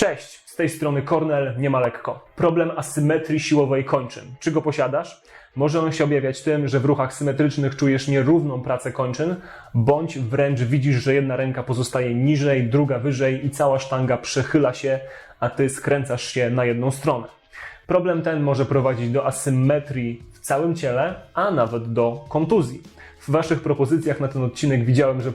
Cześć, z tej strony Cornel, nie ma lekko. Problem asymetrii siłowej kończyn. Czy go posiadasz? Może on się objawiać tym, że w ruchach symetrycznych czujesz nierówną pracę kończyn, bądź wręcz widzisz, że jedna ręka pozostaje niżej, druga wyżej i cała sztanga przechyla się, a ty skręcasz się na jedną stronę. Problem ten może prowadzić do asymetrii w całym ciele, a nawet do kontuzji. W Waszych propozycjach na ten odcinek widziałem, że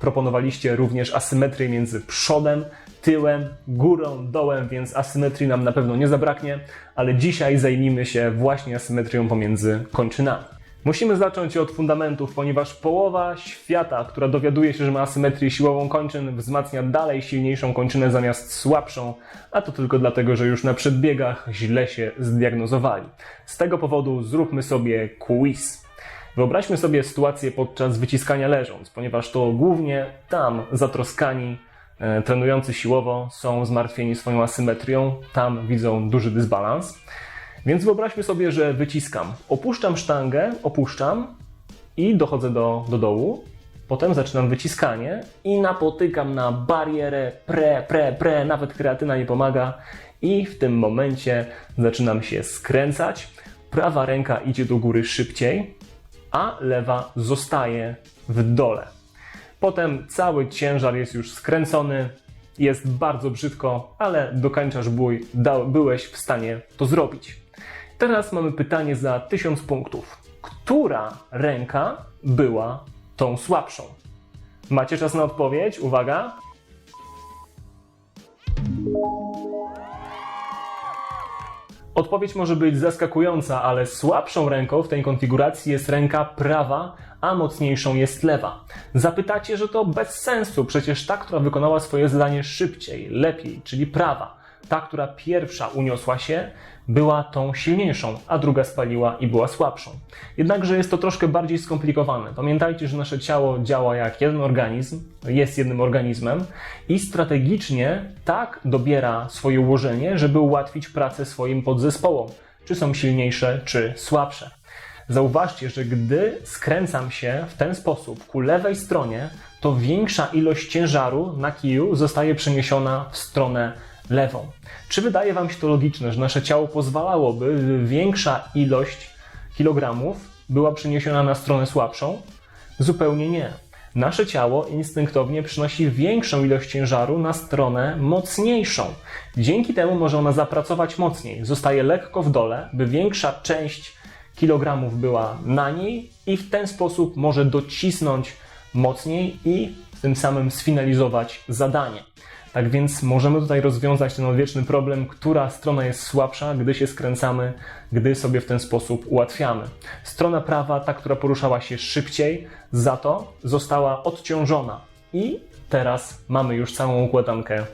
proponowaliście również asymetrię między przodem, tyłem, górą, dołem, więc asymetrii nam na pewno nie zabraknie, ale dzisiaj zajmijmy się właśnie asymetrią pomiędzy kończynami. Musimy zacząć od fundamentów, ponieważ połowa świata, która dowiaduje się, że ma asymetrię siłową kończyn, wzmacnia dalej silniejszą kończynę zamiast słabszą, a to tylko dlatego, że już na przedbiegach źle się zdiagnozowali. Z tego powodu zróbmy sobie quiz. Wyobraźmy sobie sytuację podczas wyciskania leżąc, ponieważ to głównie tam zatroskani e, trenujący siłowo są zmartwieni swoją asymetrią, tam widzą duży dysbalans. Więc wyobraźmy sobie, że wyciskam. Opuszczam sztangę, opuszczam i dochodzę do, do dołu. Potem zaczynam wyciskanie i napotykam na barierę pre, pre, pre, nawet kreatyna nie pomaga. I w tym momencie zaczynam się skręcać. Prawa ręka idzie do góry szybciej, a lewa zostaje w dole. Potem cały ciężar jest już skręcony, jest bardzo brzydko, ale dokańczasz bój, byłeś w stanie to zrobić. Teraz mamy pytanie za 1000 punktów. Która ręka była tą słabszą? Macie czas na odpowiedź? Uwaga. Odpowiedź może być zaskakująca, ale słabszą ręką w tej konfiguracji jest ręka prawa, a mocniejszą jest lewa. Zapytacie, że to bez sensu, przecież ta, która wykonała swoje zadanie szybciej, lepiej, czyli prawa, ta, która pierwsza uniosła się, była tą silniejszą, a druga spaliła i była słabszą. Jednakże jest to troszkę bardziej skomplikowane. Pamiętajcie, że nasze ciało działa jak jeden organizm, jest jednym organizmem i strategicznie tak dobiera swoje ułożenie, żeby ułatwić pracę swoim podzespołom, czy są silniejsze, czy słabsze. Zauważcie, że gdy skręcam się w ten sposób ku lewej stronie, to większa ilość ciężaru na kiju zostaje przeniesiona w stronę lewą. Czy wydaje Wam się to logiczne, że nasze ciało pozwalałoby, by większa ilość kilogramów była przeniesiona na stronę słabszą? Zupełnie nie. Nasze ciało instynktownie przynosi większą ilość ciężaru na stronę mocniejszą. Dzięki temu może ona zapracować mocniej. Zostaje lekko w dole, by większa część kilogramów była na niej i w ten sposób może docisnąć mocniej i tym samym sfinalizować zadanie. Tak więc możemy tutaj rozwiązać ten odwieczny problem, która strona jest słabsza, gdy się skręcamy, gdy sobie w ten sposób ułatwiamy. Strona prawa, ta, która poruszała się szybciej, za to została odciążona i teraz mamy już całą układankę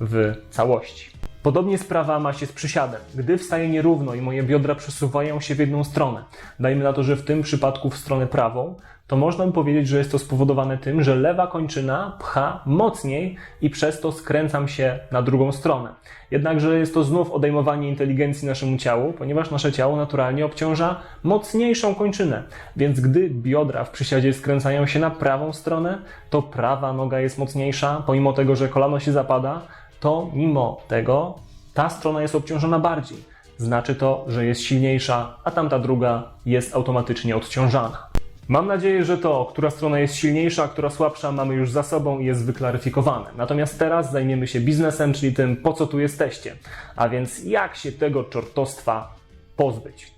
w całości. Podobnie sprawa ma się z przysiadem. Gdy wstaję nierówno i moje biodra przesuwają się w jedną stronę, dajmy na to, że w tym przypadku w stronę prawą, to można by powiedzieć, że jest to spowodowane tym, że lewa kończyna pcha mocniej i przez to skręcam się na drugą stronę. Jednakże jest to znów odejmowanie inteligencji naszemu ciału, ponieważ nasze ciało naturalnie obciąża mocniejszą kończynę. Więc gdy biodra w przysiadzie skręcają się na prawą stronę, to prawa noga jest mocniejsza, pomimo tego, że kolano się zapada, to mimo tego ta strona jest obciążona bardziej. Znaczy to, że jest silniejsza, a tamta druga jest automatycznie odciążana. Mam nadzieję, że to, która strona jest silniejsza, a która słabsza, mamy już za sobą i jest wyklaryfikowane. Natomiast teraz zajmiemy się biznesem, czyli tym, po co tu jesteście. A więc jak się tego czortostwa pozbyć.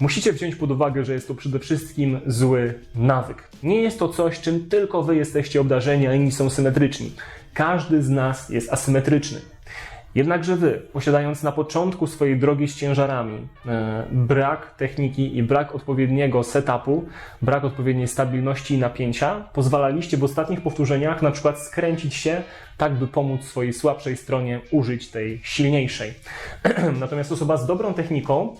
Musicie wziąć pod uwagę, że jest to przede wszystkim zły nawyk. Nie jest to coś, czym tylko wy jesteście obdarzeni, a inni są symetryczni. Każdy z nas jest asymetryczny. Jednakże wy, posiadając na początku swojej drogi z ciężarami e, brak techniki i brak odpowiedniego setupu, brak odpowiedniej stabilności i napięcia, pozwalaliście w ostatnich powtórzeniach na przykład skręcić się, tak by pomóc swojej słabszej stronie użyć tej silniejszej. Natomiast osoba z dobrą techniką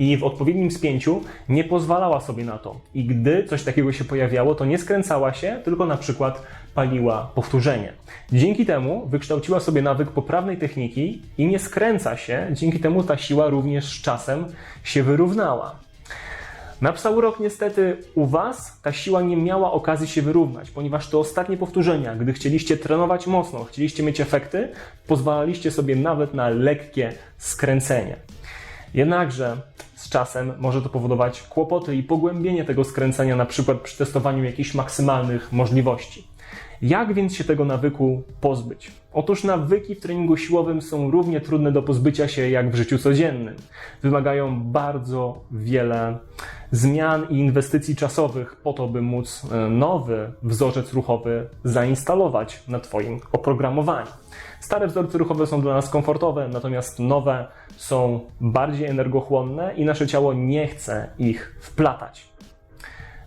i w odpowiednim spięciu nie pozwalała sobie na to. I gdy coś takiego się pojawiało, to nie skręcała się, tylko na przykład paliła powtórzenie. Dzięki temu wykształciła sobie nawyk poprawnej techniki i nie skręca się, dzięki temu ta siła również z czasem się wyrównała. Na psa urok niestety u Was ta siła nie miała okazji się wyrównać, ponieważ te ostatnie powtórzenia, gdy chcieliście trenować mocno, chcieliście mieć efekty, pozwalaliście sobie nawet na lekkie skręcenie. Jednakże z czasem może to powodować kłopoty i pogłębienie tego skręcenia, na przykład przy testowaniu jakichś maksymalnych możliwości. Jak więc się tego nawyku pozbyć? Otóż nawyki w treningu siłowym są równie trudne do pozbycia się jak w życiu codziennym. Wymagają bardzo wiele zmian i inwestycji czasowych po to, by móc e, nowy wzorzec ruchowy zainstalować na Twoim oprogramowaniu. Stare wzorce ruchowe są dla nas komfortowe, natomiast nowe są bardziej energochłonne i nasze ciało nie chce ich wplatać.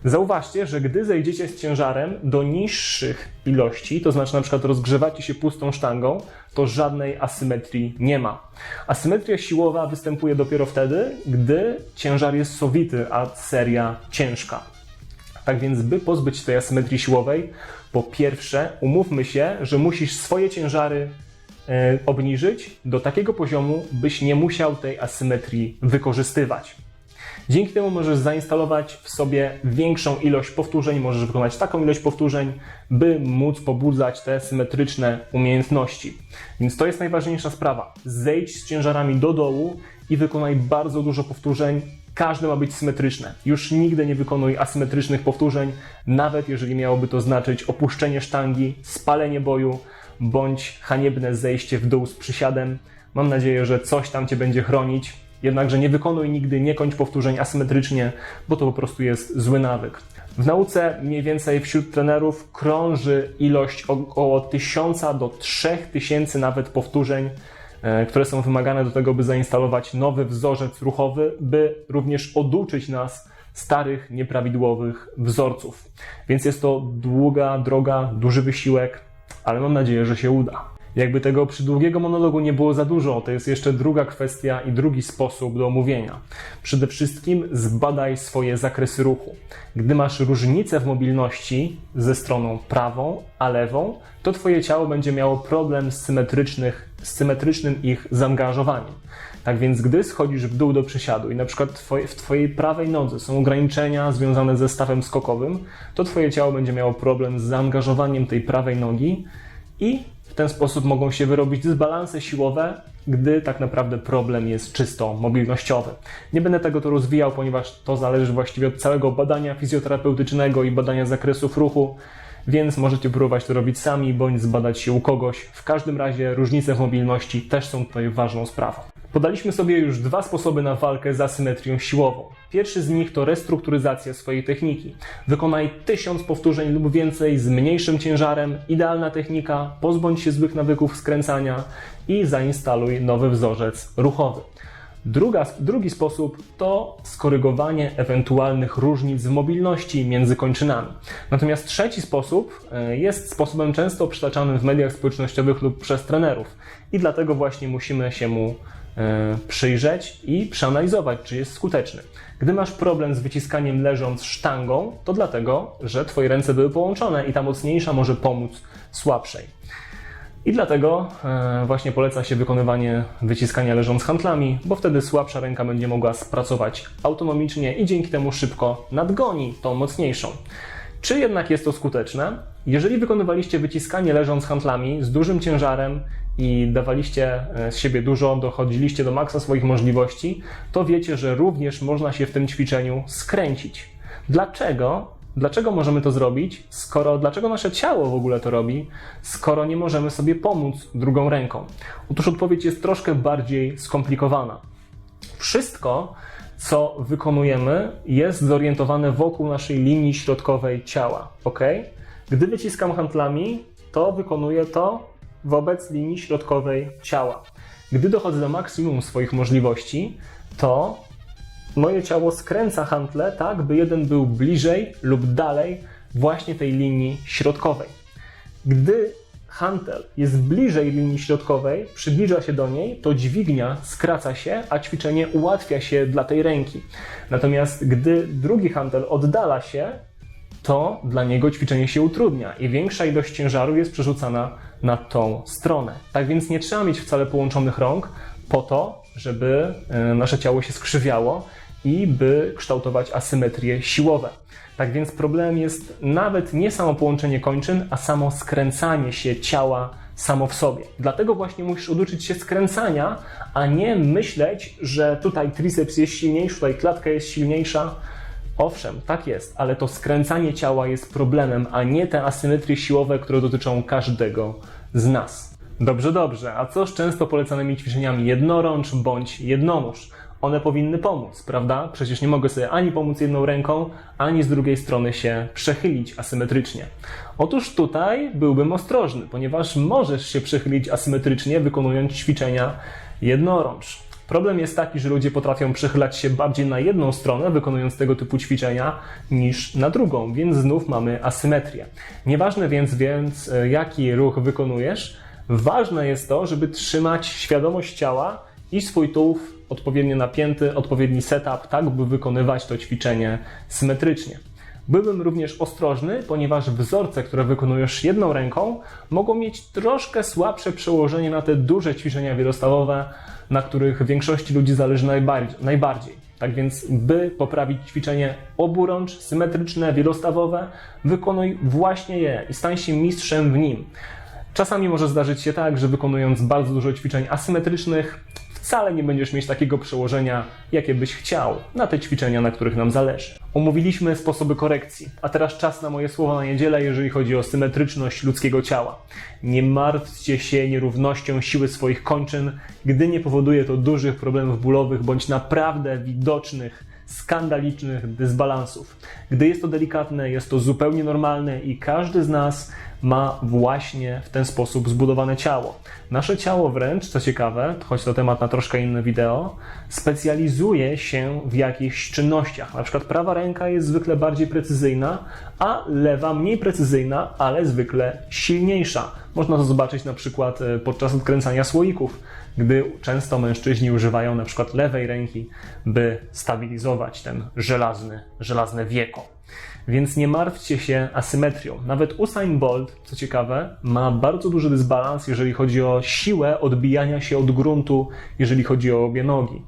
Zauważcie, że gdy zejdziecie z ciężarem do niższych ilości, to znaczy na przykład rozgrzewacie się pustą sztangą, to żadnej asymetrii nie ma. Asymetria siłowa występuje dopiero wtedy, gdy ciężar jest sowity, a seria ciężka. Tak więc, by pozbyć się tej asymetrii siłowej, po pierwsze, umówmy się, że musisz swoje ciężary e, obniżyć do takiego poziomu, byś nie musiał tej asymetrii wykorzystywać. Dzięki temu możesz zainstalować w sobie większą ilość powtórzeń, możesz wykonać taką ilość powtórzeń, by móc pobudzać te symetryczne umiejętności. Więc to jest najważniejsza sprawa. Zejdź z ciężarami do dołu i wykonaj bardzo dużo powtórzeń. Każde ma być symetryczne. Już nigdy nie wykonuj asymetrycznych powtórzeń, nawet jeżeli miałoby to znaczyć opuszczenie sztangi, spalenie boju bądź haniebne zejście w dół z przysiadem. Mam nadzieję, że coś tam Cię będzie chronić Jednakże nie wykonuj nigdy, nie kończ powtórzeń asymetrycznie, bo to po prostu jest zły nawyk. W nauce mniej więcej wśród trenerów krąży ilość około 1000 do 3000 nawet powtórzeń, e, które są wymagane do tego, by zainstalować nowy wzorzec ruchowy, by również oduczyć nas starych, nieprawidłowych wzorców. Więc jest to długa droga, duży wysiłek, ale mam nadzieję, że się uda. Jakby tego przydługiego monologu nie było za dużo, to jest jeszcze druga kwestia i drugi sposób do omówienia. Przede wszystkim zbadaj swoje zakresy ruchu. Gdy masz różnicę w mobilności ze stroną prawą a lewą, to Twoje ciało będzie miało problem z, symetrycznych, z symetrycznym ich zaangażowaniem. Tak więc, gdy schodzisz w dół do przysiadu i na przykład w Twojej prawej nodze są ograniczenia związane ze stawem skokowym, to Twoje ciało będzie miało problem z zaangażowaniem tej prawej nogi i w ten sposób mogą się wyrobić dysbalanse siłowe, gdy tak naprawdę problem jest czysto mobilnościowy. Nie będę tego tu rozwijał, ponieważ to zależy właściwie od całego badania fizjoterapeutycznego i badania zakresów ruchu, więc możecie próbować to robić sami bądź zbadać się u kogoś. W każdym razie różnice w mobilności też są tutaj ważną sprawą. Podaliśmy sobie już dwa sposoby na walkę z asymetrią siłową. Pierwszy z nich to restrukturyzacja swojej techniki. Wykonaj tysiąc powtórzeń lub więcej z mniejszym ciężarem, idealna technika, pozbądź się złych nawyków skręcania i zainstaluj nowy wzorzec ruchowy. Druga, drugi sposób to skorygowanie ewentualnych różnic w mobilności między kończynami. Natomiast trzeci sposób e, jest sposobem często przytaczanym w mediach społecznościowych lub przez trenerów i dlatego właśnie musimy się mu E, przyjrzeć i przeanalizować, czy jest skuteczny. Gdy masz problem z wyciskaniem leżąc sztangą, to dlatego, że Twoje ręce były połączone i ta mocniejsza może pomóc słabszej. I dlatego e, właśnie poleca się wykonywanie wyciskania leżąc handlami, bo wtedy słabsza ręka będzie mogła spracować autonomicznie i dzięki temu szybko nadgoni tą mocniejszą. Czy jednak jest to skuteczne? Jeżeli wykonywaliście wyciskanie leżąc handlami z dużym ciężarem i dawaliście e, z siebie dużo, dochodziliście do maksa swoich możliwości, to wiecie, że również można się w tym ćwiczeniu skręcić. Dlaczego? Dlaczego możemy to zrobić, skoro dlaczego nasze ciało w ogóle to robi, skoro nie możemy sobie pomóc drugą ręką? Otóż odpowiedź jest troszkę bardziej skomplikowana. Wszystko, co wykonujemy, jest zorientowane wokół naszej linii środkowej ciała. ok? Gdy wyciskam handlami, to wykonuję to wobec linii środkowej ciała. Gdy dochodzę do maksimum swoich możliwości, to moje ciało skręca hantle tak, by jeden był bliżej lub dalej właśnie tej linii środkowej. Gdy hantel jest bliżej linii środkowej, przybliża się do niej, to dźwignia skraca się, a ćwiczenie ułatwia się dla tej ręki. Natomiast gdy drugi hantel oddala się, to dla niego ćwiczenie się utrudnia i większa ilość ciężaru jest przerzucana na tą stronę. Tak więc nie trzeba mieć wcale połączonych rąk po to, żeby e, nasze ciało się skrzywiało i by kształtować asymetrie siłowe. Tak więc problemem jest nawet nie samo połączenie kończyn, a samo skręcanie się ciała samo w sobie. Dlatego właśnie musisz oduczyć się skręcania, a nie myśleć, że tutaj triceps jest silniejszy, tutaj klatka jest silniejsza. Owszem, tak jest, ale to skręcanie ciała jest problemem, a nie te asymetrie siłowe, które dotyczą każdego z nas. Dobrze, dobrze. A co z często polecanymi ćwiczeniami jednorącz bądź jednonóż? One powinny pomóc, prawda? Przecież nie mogę sobie ani pomóc jedną ręką, ani z drugiej strony się przechylić asymetrycznie. Otóż tutaj byłbym ostrożny, ponieważ możesz się przechylić asymetrycznie, wykonując ćwiczenia jednorącz. Problem jest taki, że ludzie potrafią przechylać się bardziej na jedną stronę, wykonując tego typu ćwiczenia, niż na drugą, więc znów mamy asymetrię. Nieważne więc, więc e, jaki ruch wykonujesz, ważne jest to, żeby trzymać świadomość ciała i swój tułów odpowiednio napięty, odpowiedni setup, tak by wykonywać to ćwiczenie symetrycznie. Byłbym również ostrożny, ponieważ wzorce, które wykonujesz jedną ręką, mogą mieć troszkę słabsze przełożenie na te duże ćwiczenia wielostawowe, na których większości ludzi zależy najbardziej. Tak więc, by poprawić ćwiczenie oburącz, symetryczne, wielostawowe, wykonuj właśnie je i stań się mistrzem w nim. Czasami może zdarzyć się tak, że wykonując bardzo dużo ćwiczeń asymetrycznych, wcale nie będziesz mieć takiego przełożenia, jakie byś chciał na te ćwiczenia, na których nam zależy. Omówiliśmy sposoby korekcji, a teraz czas na moje słowa na niedzielę, jeżeli chodzi o symetryczność ludzkiego ciała. Nie martwcie się nierównością siły swoich kończyn, gdy nie powoduje to dużych problemów bólowych bądź naprawdę widocznych skandalicznych dysbalansów. Gdy jest to delikatne, jest to zupełnie normalne i każdy z nas ma właśnie w ten sposób zbudowane ciało. Nasze ciało wręcz, co ciekawe, choć to temat na troszkę inne wideo, specjalizuje się w jakichś czynnościach. Na przykład prawa ręka jest zwykle bardziej precyzyjna, a lewa mniej precyzyjna, ale zwykle silniejsza. Można to zobaczyć na przykład e, podczas odkręcania słoików, gdy często mężczyźni używają na przykład lewej ręki, by stabilizować ten żelazny, żelazne wieko. Więc nie martwcie się asymetrią. Nawet Usain Bolt, co ciekawe, ma bardzo duży dysbalans, jeżeli chodzi o siłę odbijania się od gruntu, jeżeli chodzi o obie nogi.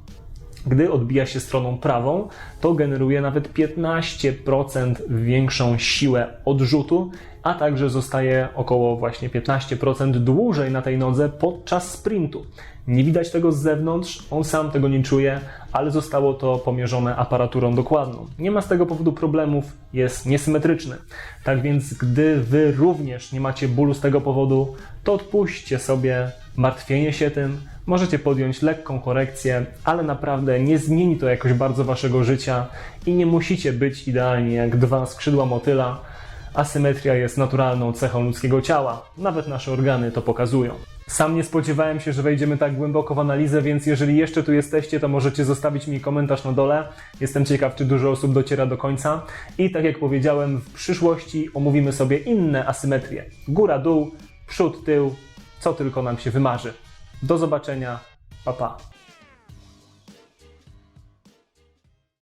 Gdy odbija się stroną prawą, to generuje nawet 15% większą siłę odrzutu, a także zostaje około właśnie 15% dłużej na tej nodze podczas sprintu. Nie widać tego z zewnątrz, on sam tego nie czuje, ale zostało to pomierzone aparaturą dokładną. Nie ma z tego powodu problemów, jest niesymetryczny. Tak więc, gdy wy również nie macie bólu z tego powodu, to odpuśćcie sobie martwienie się tym, możecie podjąć lekką korekcję, ale naprawdę nie zmieni to jakoś bardzo waszego życia i nie musicie być idealni jak dwa skrzydła motyla. Asymetria jest naturalną cechą ludzkiego ciała, nawet nasze organy to pokazują. Sam nie spodziewałem się, że wejdziemy tak głęboko w analizę, więc jeżeli jeszcze tu jesteście, to możecie zostawić mi komentarz na dole. Jestem ciekaw, czy dużo osób dociera do końca. I tak jak powiedziałem, w przyszłości omówimy sobie inne asymetrie. Góra, dół, przód, tył, co tylko nam się wymarzy. Do zobaczenia, pa pa.